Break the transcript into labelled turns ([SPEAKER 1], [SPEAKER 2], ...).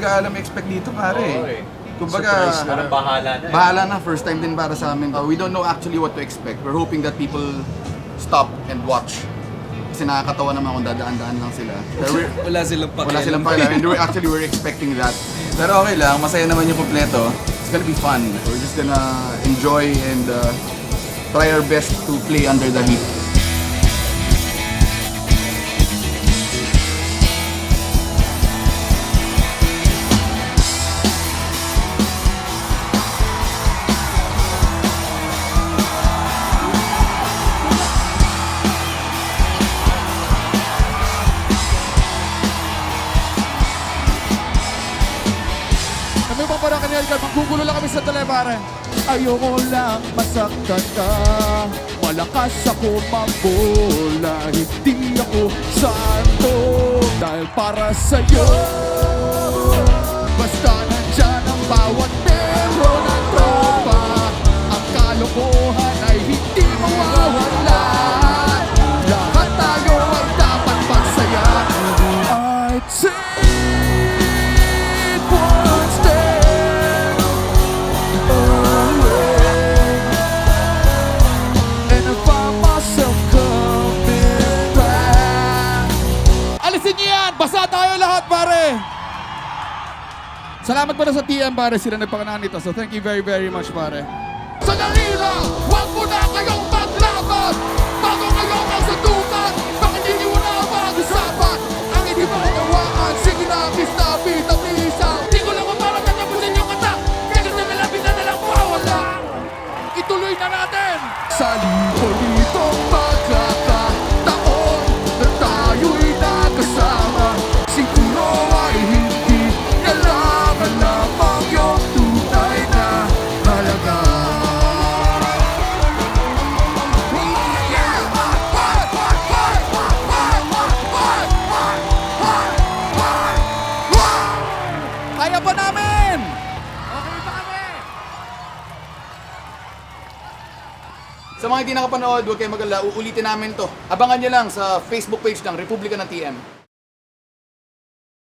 [SPEAKER 1] talaga alam expect dito pare.
[SPEAKER 2] Oo, eh.
[SPEAKER 1] Kumbaga,
[SPEAKER 2] Surprise na lang. Bahala na. eh.
[SPEAKER 1] bahala na. First time din para sa amin. Uh, we don't know actually what to expect. We're hoping that people stop and watch. Kasi nakakatawa naman kung dadaan-daan lang sila. Pero we're,
[SPEAKER 3] Wala silang pakialam.
[SPEAKER 1] wala silang pakialam. And we're actually we're expecting that. Pero okay lang, masaya naman yung kompleto. It's gonna be fun. We're just gonna enjoy and uh, try our best to play under the heat.
[SPEAKER 4] Kanina, Edgar, maggugulo lang kami sa tele, pare. Ayoko lang masaktan ka. Malakas ako mambola Hindi ako santo. Dahil para sa'yo Alisin niyo yan! Basa tayo lahat, pare! Salamat pala sa TM, pare. Sila nagpakanaan nito. So thank you very, very much, pare. Sandali lang!
[SPEAKER 1] Sa mga hindi nakapanood, huwag kayong mag-alala. Uulitin namin to. Abangan nyo lang sa Facebook page ng Republika ng TM.